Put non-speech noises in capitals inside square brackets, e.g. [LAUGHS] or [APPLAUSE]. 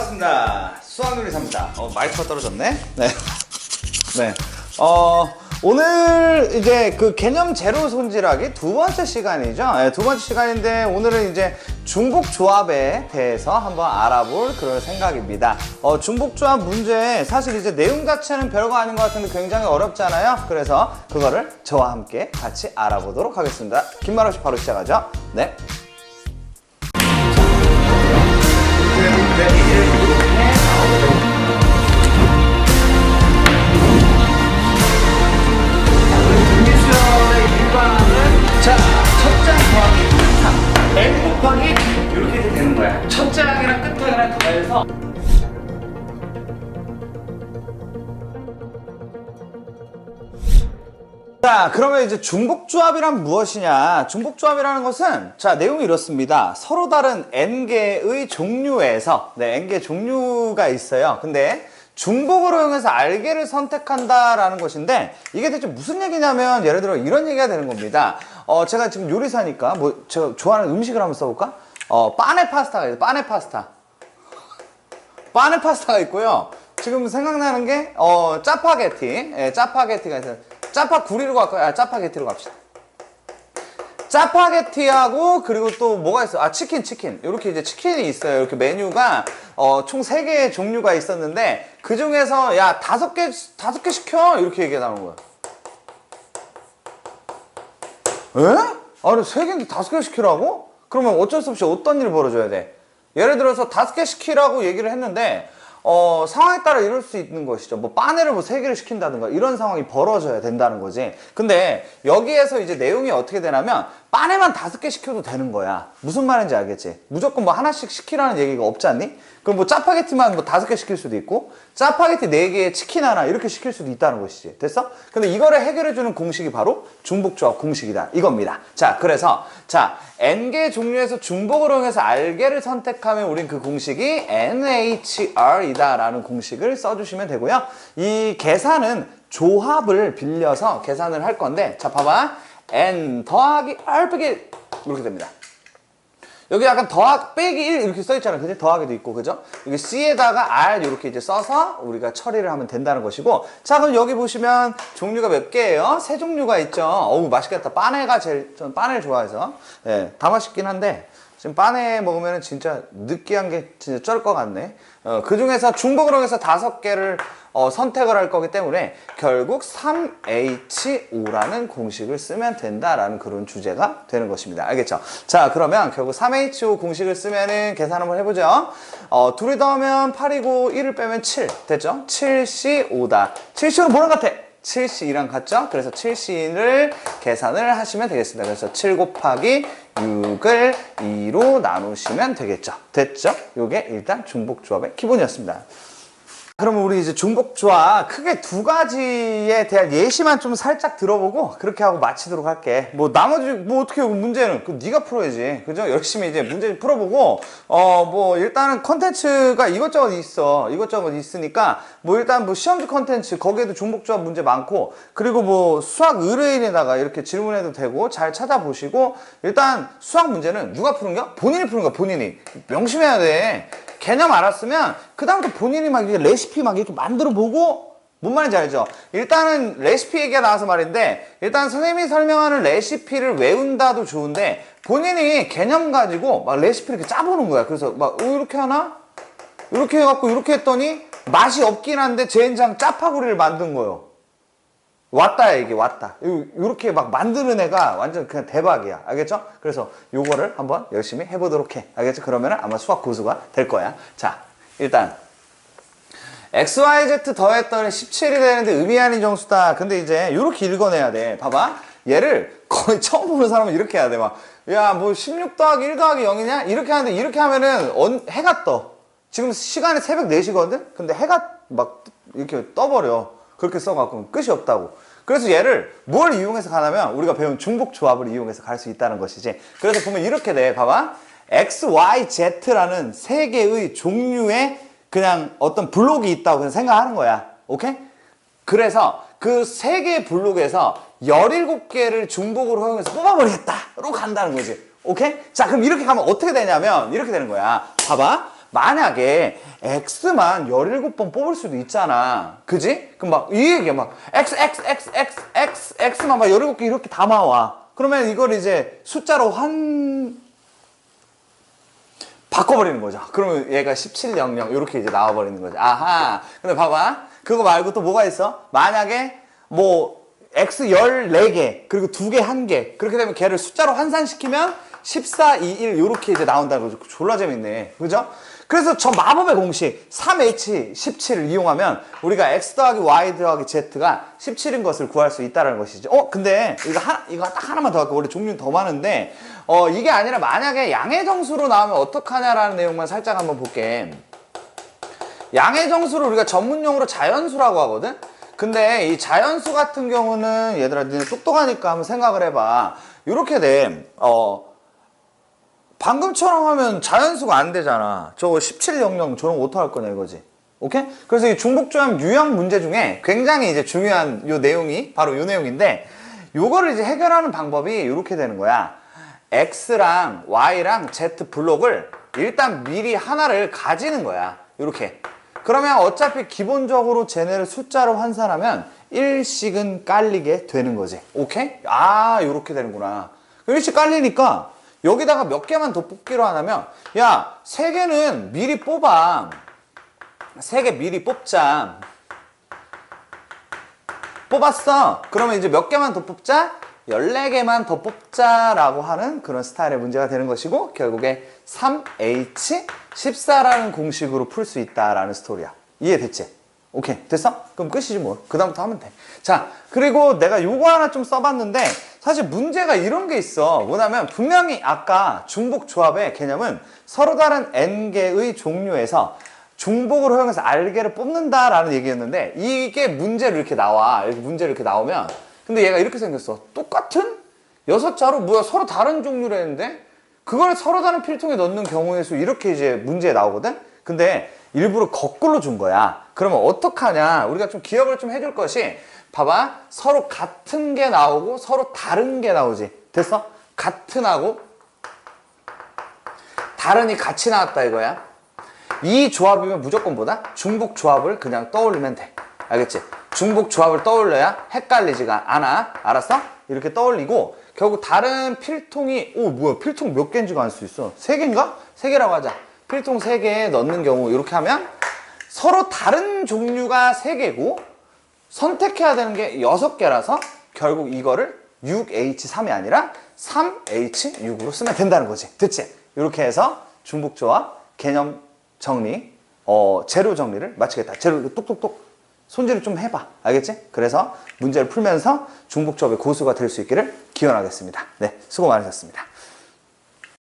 반갑습니다. 수학놀이 3사. 어, 마이크가 떨어졌네? 네. 네. 어, 오늘 이제 그 개념 제로 손질하기 두 번째 시간이죠. 네, 두 번째 시간인데 오늘은 이제 중복 조합에 대해서 한번 알아볼 그런 생각입니다. 어, 중복 조합 문제 사실 이제 내용 자체는 별거 아닌 것 같은데 굉장히 어렵잖아요. 그래서 그거를 저와 함께 같이 알아보도록 하겠습니다. 긴말 없이 바로 시작하죠. 네. 곱하기 이렇게 되는 거야. 첫 장이랑 끝 장이랑 더해서 자, 그러면 이제 중복조합이란 무엇이냐? 중복조합이라는 것은 자, 내용이 이렇습니다. 서로 다른 n개의 종류에서 네, n개 종류가 있어요. 근데 중복을 이용해서 알개를 선택한다라는 것인데 이게 대체 무슨 얘기냐면 예를 들어 이런 얘기가 되는 겁니다. 어, 제가 지금 요리사니까 뭐 제가 좋아하는 음식을 한번 써볼까? 어, 빠네 파스타가 있어요. 빠네 파스타. 빠네 파스타가 있고요. 지금 생각나는 게, 어, 짜파게티. 예, 짜파게티가 있어요. 짜파구리로 갈까요? 아, 짜파게티로 갑시다. 짜파게티하고 그리고 또 뭐가 있어? 아 치킨 치킨 이렇게 이제 치킨이 있어요. 이렇게 메뉴가 어, 총세 개의 종류가 있었는데 그 중에서 야 다섯 개 다섯 개 시켜 이렇게 얘기가 나오는 거야. 에? 아니 세 개인데 다섯 개 시키라고? 그러면 어쩔 수 없이 어떤 일이 벌어져야 돼? 예를 들어서 다섯 개 시키라고 얘기를 했는데 어, 상황에 따라 이럴 수 있는 것이죠. 뭐, 빠네를 뭐, 세 개를 시킨다든가, 이런 상황이 벌어져야 된다는 거지. 근데, 여기에서 이제 내용이 어떻게 되냐면, 빠네만 다섯 개 시켜도 되는 거야. 무슨 말인지 알겠지? 무조건 뭐, 하나씩 시키라는 얘기가 없지 않니? 그럼 뭐, 짜파게티만 뭐, 다섯 개 시킬 수도 있고, 짜파게티 네 개에 치킨 하나, 이렇게 시킬 수도 있다는 것이지. 됐어? 근데 이거를 해결해주는 공식이 바로 중복조합 공식이다. 이겁니다. 자, 그래서, 자, n개 종류에서 중복을 이용해서 알개를 선택하면 우린 그 공식이 NHR이다 라는 공식을 써주시면 되고요. 이 계산은 조합을 빌려서 계산을 할 건데 자 봐봐 n 더하기 r 빼기 이렇게 됩니다. 여기 약간 더하기 빼기 1 이렇게 써 있잖아요. 그지? 더하기도 있고, 그죠? 여기 C에다가 R 이렇게 이제 써서 우리가 처리를 하면 된다는 것이고. 자, 그럼 여기 보시면 종류가 몇 개예요? 세 종류가 있죠. 어우, 맛있겠다. 빠네가 제일, 전 빠네를 좋아해서. 예, 다 맛있긴 한데, 지금 빠네 먹으면 진짜 느끼한 게 진짜 쩔 것 같네. 어, 그 중에서 중복으로 해서 다섯 개를 어, 선택을 할 거기 때문에 결국 3H5라는 공식을 쓰면 된다라는 그런 주제가 되는 것입니다. 알겠죠? 자, 그러면 결국 3H5 공식을 쓰면은 계산 한번 해보죠. 어, 둘이 더하면 8이고 1을 빼면 7. 됐죠? 7C5다. 7C는 뭐랑 같아? 7C랑 같죠? 그래서 7C를 계산을 하시면 되겠습니다. 그래서 7 곱하기 6을 2로 나누시면 되겠죠. 됐죠? 요게 일단 중복조합의 기본이었습니다. 그러면 우리 이제 중복조합 크게 두 가지에 대한 예시만 좀 살짝 들어보고 그렇게 하고 마치도록 할게. 뭐 나머지 뭐 어떻게 문제는 그 네가 풀어야지. 그죠? 열심히 이제 문제 풀어보고 어 뭐 일단은 컨텐츠가 이것저것 있어. 이것저것 있으니까 뭐 일단 뭐 시험지 컨텐츠 거기에도 중복조합 문제 많고 그리고 뭐 수학 의뢰인에다가 이렇게 질문해도 되고 잘 찾아보시고 일단 수학 문제는 누가 푸는 거? 본인이 푸는 거야. 본인이 명심해야 돼. 개념 알았으면 그 다음부터 본인이 막 레시피 막 이렇게 만들어 보고 뭔 말인지 알죠? 일단은 레시피 얘기가 나와서 말인데 일단 선생님이 설명하는 레시피를 외운다도 좋은데 본인이 개념 가지고 막 레시피 이렇게 짜보는 거야. 그래서 막 어, 이렇게 하나? 이렇게 해갖고 이렇게 했더니 맛이 없긴 한데 젠장 짜파구리를 만든 거예요. 왔다 이게 왔다. 이렇게 막 만드는 애가 완전 그냥 대박이야. 알겠죠? 그래서 요거를 한번 열심히 해보도록 해. 알겠죠? 그러면 아마 수학 고수가 될 거야. 자 일단. XYZ 더했더니 17이 되는데 의미 아닌 정수다. 근데 이제 이렇게 읽어내야 돼. 봐봐. 얘를 거의 [LAUGHS] 처음 보는 사람은 이렇게 해야 돼 막 야 뭐 16 더하기 1 더하기 0이냐? 이렇게 하는데 이렇게 하면은 언, 해가 떠. 지금 시간이 새벽 4시거든? 근데 해가 막 이렇게 떠버려 그렇게 써갖고 끝이 없다고. 그래서 얘를 뭘 이용해서 가냐면 우리가 배운 중복 조합을 이용해서 갈 수 있다는 것이지. 그래서 보면 이렇게 돼. 봐봐. X, Y, Z라는 세 개의 종류의 그냥 어떤 블록이 있다고 그냥 생각하는 거야. 오케이? 그래서 그 세 개의 블록에서 17개를 중복으로 허용해서 뽑아버리겠다 로 간다는 거지. 오케이? 자, 그럼 이렇게 가면 어떻게 되냐면 이렇게 되는 거야. 봐봐. 만약에 x만 17번 뽑을 수도 있잖아. 그지? 그럼 막 이 얘기야. 막 x, x, x, x, x, x만 막 17개 이렇게 담아와. 그러면 이걸 이제 숫자로 한, 바꿔버리는 거죠. 그러면 얘가 1700 이렇게 이제 나와버리는 거죠. 아하. 근데 봐봐. 그거 말고 또 뭐가 있어? 만약에 뭐 x 14개 그리고 2개 1개 그렇게 되면 걔를 숫자로 환산시키면 14, 2, 1 이렇게 이제 나온다는 거죠. 졸라 재밌네. 그죠? 그래서 저 마법의 공식 3H17을 이용하면 우리가 x 더하기 y 더하기 z가 17인 것을 구할 수 있다는 것이죠. 어, 근데 이거 하나, 이거 딱 하나만 더 할게요. 원래 종류는 더 많은데 어, 이게 아니라 만약에 양의 정수로 나오면 어떡하냐라는 내용만 살짝 한번 볼게. 양의 정수를 우리가 전문용어로 자연수라고 하거든? 근데 이 자연수 같은 경우는 얘들아 니네 똑똑하니까 한번 생각을 해봐. 이렇게 돼. 어, 방금처럼 하면 자연수가 안 되잖아. 저거 1700 저런 거 어떡할 거냐 이거지. 오케이? 그래서 이 중복조합 유형 문제 중에 굉장히 이제 중요한 요 내용이 바로 요 내용인데 요거를 이제 해결하는 방법이 이렇게 되는 거야. X랑 Y랑 Z 블록을 일단 미리 하나를 가지는 거야. 이렇게. 그러면 어차피 기본적으로 쟤네를 숫자로 환산하면 1씩은 깔리게 되는 거지. 오케이? 아, 요렇게 되는구나. 1씩 깔리니까 여기다가 몇 개만 더 뽑기로 하냐면 야, 세 개는 미리 뽑아. 세 개 미리 뽑자. 뽑았어. 그러면 이제 몇 개만 더 뽑자? 14개만 더 뽑자 라고 하는 그런 스타일의 문제가 되는 것이고 결국에 3H14라는 공식으로 풀 수 있다라는 스토리야. 이해됐지? 오케이 됐어? 그럼 끝이지 뭐. 그 다음부터 하면 돼. 자 그리고 내가 요거 하나 좀 써봤는데 사실 문제가 이런 게 있어. 뭐냐면 분명히 아까 중복 조합의 개념은 서로 다른 n개의 종류에서 중복을 허용해서 알개를 뽑는다라는 얘기였는데 이게 문제로 이렇게 나와. 이렇게 문제로 이렇게 나오면 근데 얘가 이렇게 생겼어. 똑같은 여섯 자로 뭐야 서로 다른 종류로 했는데 그걸 서로 다른 필통에 넣는 경우의 수 이렇게 이제 문제에 나오거든. 근데 일부러 거꾸로 준 거야. 그러면 어떡하냐? 우리가 좀 기억을 좀 해줄 것이 봐봐 서로 같은 게 나오고 서로 다른 게 나오지. 됐어? 같은 하고 다른이 같이 나왔다 이거야. 이 조합이면 무조건 뭐다? 중복 조합을 그냥 떠올리면 돼. 알겠지? 중복 조합을 떠올려야 헷갈리지가 않아. 알았어? 이렇게 떠올리고 결국 다른 필통이 오 뭐야 필통 몇 개인지가 알 수 있어. 세 개인가? 세 개라고 하자. 필통 세 개에 넣는 경우 이렇게 하면 서로 다른 종류가 세 개고 선택해야 되는 게 여섯 개라서 결국 이거를 6H3이 아니라 3H6으로 쓰면 된다는 거지. 됐지? 이렇게 해서 중복 조합 개념 정리, 어, 재료 정리를 마치겠다. 재료 똑똑똑 손질을 좀 해봐. 알겠지? 그래서 문제를 풀면서 중복조합의 고수가 될 수 있기를 기원하겠습니다. 네, 수고 많으셨습니다.